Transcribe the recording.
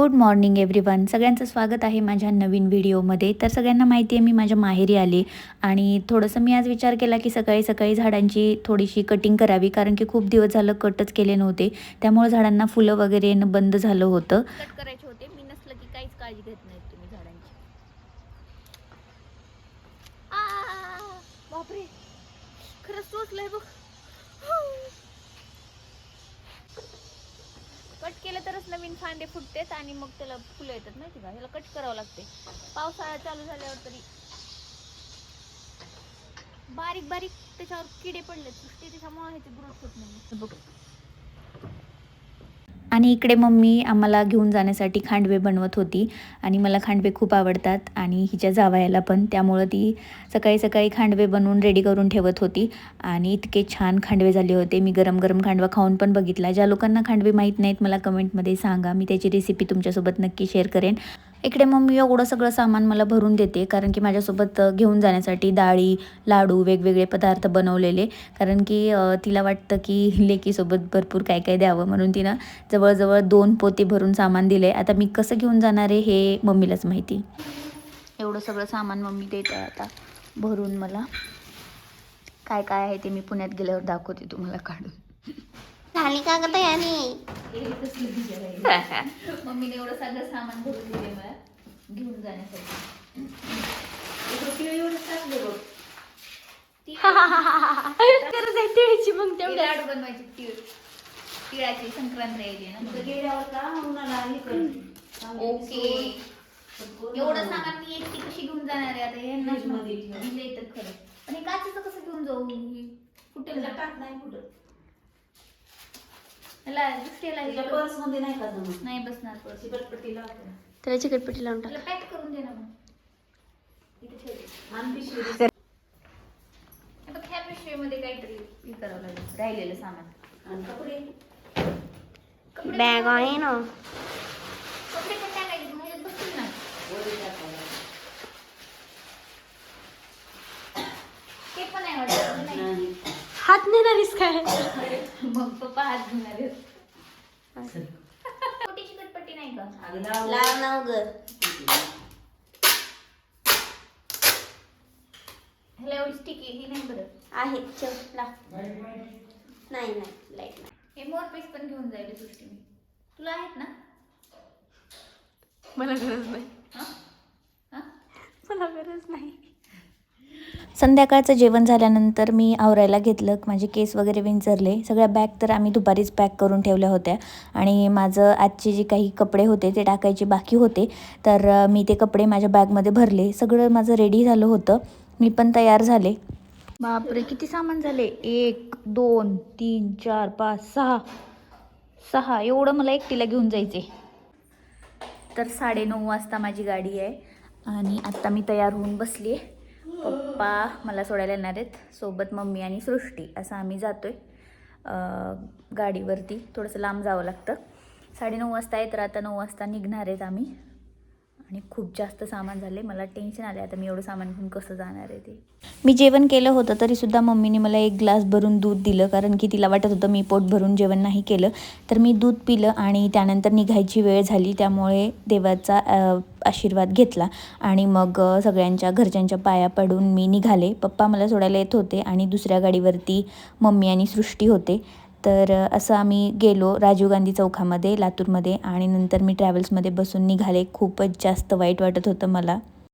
Good morning everyone सगळ्यांचं स्वागत आहे माझ्या नवीन व्हिडिओमध्ये. तर सगळ्यांना माहिती आहे मी माझ्या माहेरी आले आणि थोडंसं मी आज विचार केला की सकाळी सकाळी झाडांची थोडीशी कटिंग करावी कारण की खूप दिवस झालं कटच केले नव्हते. त्यामुळे झाडांना फुलं वगैरे येणं बंद झालं होतं. कट करायचे होते. मी नसलं की काहीच काळजी घेत नाही तुम्ही झाडांची. बापरे! खरंच बघ कट केलं तरच नवीन फांदे फुटतेत आणि मग त्याला फुलं येतात माहिती का? ह्याला कट करावं लागते. पावसाळा चालू झाल्यावर तरी बारीक बारीक त्याच्यावर किडे पडले सृष्टी त्याच्यामुळे ह्याची ग्रोथ होत नाही बघ. आणि इकडे मम्मी आम्हाला घेऊन जाण्यासाठी खांडवे बनवत होती आणि मला खांडवे खूप आवडतात आणि हिच्या जावयाला पण. त्यामुळं ती सकाळी सकाळी खांडवे बनवून रेडी करून ठेवत होती आणि इतके छान खांडवे झाले होते. मी गरम गरम खांडवा खाऊन पण बघितला. ज्या लोकांना खांडवे माहीत नाहीत मला कमेंटमध्ये सांगा. मी त्याची रेसिपी तुमच्यासोबत नक्की शेअर करेन. इकडे मम्मी एवढं सगळं सामान मला भरून देते कारण की माझ्यासोबत घेऊन जाण्यासाठी डाळी लाडू वेगवेगळे पदार्थ बनवलेले. कारण की तिला वाटतं की लेकीसोबत भरपूर काय काय द्यावं म्हणून तिनं जवळजवळ दोन पोते भरून सामान दिले. आता मी कसं घेऊन जाणार आहे हे मम्मीलाच माहिती. एवढं सगळं सामान मम्मी देत आहे आता भरून मला. काय काय आहे ते मी पुण्यात गेल्यावर दाखवते तुम्हाला काढून. झाली का ग तयारी? मम्मीने एवढं सगळं सामान भरून दिले मला घेऊन जाण्यासाठी. इकडं किलो एवढं टाकले बघ. ती- गरज आहे तिळीची मग ती लाडू बनवायची तीळ. तिळाची संक्रांत यायची ना. ओके. एवढं सामान मी एकटी कशी घेऊन जाणार आहे आता? यांना दिले तर खरं. पण हे काचेचं कसं घेऊन जाऊ हे फुटेल हे नाही बसणार पर्स त्याला चिकटपट्टी लावून टाक. पॅक करून दे ना मग. इथे ठेवते आता ह्या पिशवीमध्ये काहीतरी हे करावं लागेल राहिलेलं सामान. कपडे. कपडे बॅग आहे ना कपडे पण टाकायचे मग ह्याच्यात बसतील ना ते पण नाही वाटत नाही हात नेणारीस काय? मग पप्पा हात घेणार चिकटपट्टी नाही का? लाव. ना ग. ह्याला एवढी स्टिकी ही नाही बरं. आहे चल लाव. नाही नाही. लाइट नाही हे मोर पीस पण घेऊन जाईल तुला आहेत ना? मला गरज नाही. हा? हा? मला गरज नाही. संध्याकाळचं जेवण झाल्यानंतर मी आवरायला घेतलं. माझे केस वगैरे विंचरले. सगळ्या बॅग तर आम्ही दुपारीच पॅक करून ठेवल्या होत्या. आणि माझं आजचे जे काही कपडे होते ते टाकायचे बाकी होते. तर मी ते कपडे माझ्या बॅगमध्ये भरले. सगळं माझं रेडी झालं होतं. मी पण तयार झाले. बापरे किती सामान झाले? एक दोन तीन चार पाच सहा. सहा. एवढं मला एकटीला घेऊन जायचे तर साडेनऊ वाजता माझी गाडी आहे. आणि आत्ता मी तयार होऊन बसली आहे पप्पा मला सोडायला येणार आहेत. सोबत मम्मी आणि सृष्टी असं आम्ही जातो आहे गाडीवरती थोडंसं लांब जावं लागतं. साडेनऊ वाजता आहे तर आता नऊ वाजता निघणार आहेत आम्ही. आणि खूप जास्त सामान झाले मला टेन्शन आले आता मी एवढं सामान घेऊन कसं जाणार आहे ते? मी जेवण केलं होतं तरीसुद्धा मम्मीने मला एक ग्लास भरून दूध दिलं. कारण की तिला वाटत होतं मी पोट भरून जेवण नाही केलं. तर मी दूध पिलं आणि त्यानंतर निघायची वेळ झाली. त्यामुळे देवाचा आशीर्वाद घेतला. आणि मग सगळ्यांच्या घरच्यांच्या पाया पडून मी निघाले. पप्पा मला सोडायला येत होते आणि दुसऱ्या गाडीवरती मम्मी आणि सृष्टी होते. तर असं आम्ही गेलो राजीव गांधी चौकामध्ये लातूरमध्ये आणि नंतर मी ट्रॅव्हल्समध्ये बसून निघाले. खूपच जास्त वाईट वाटत होतं मला.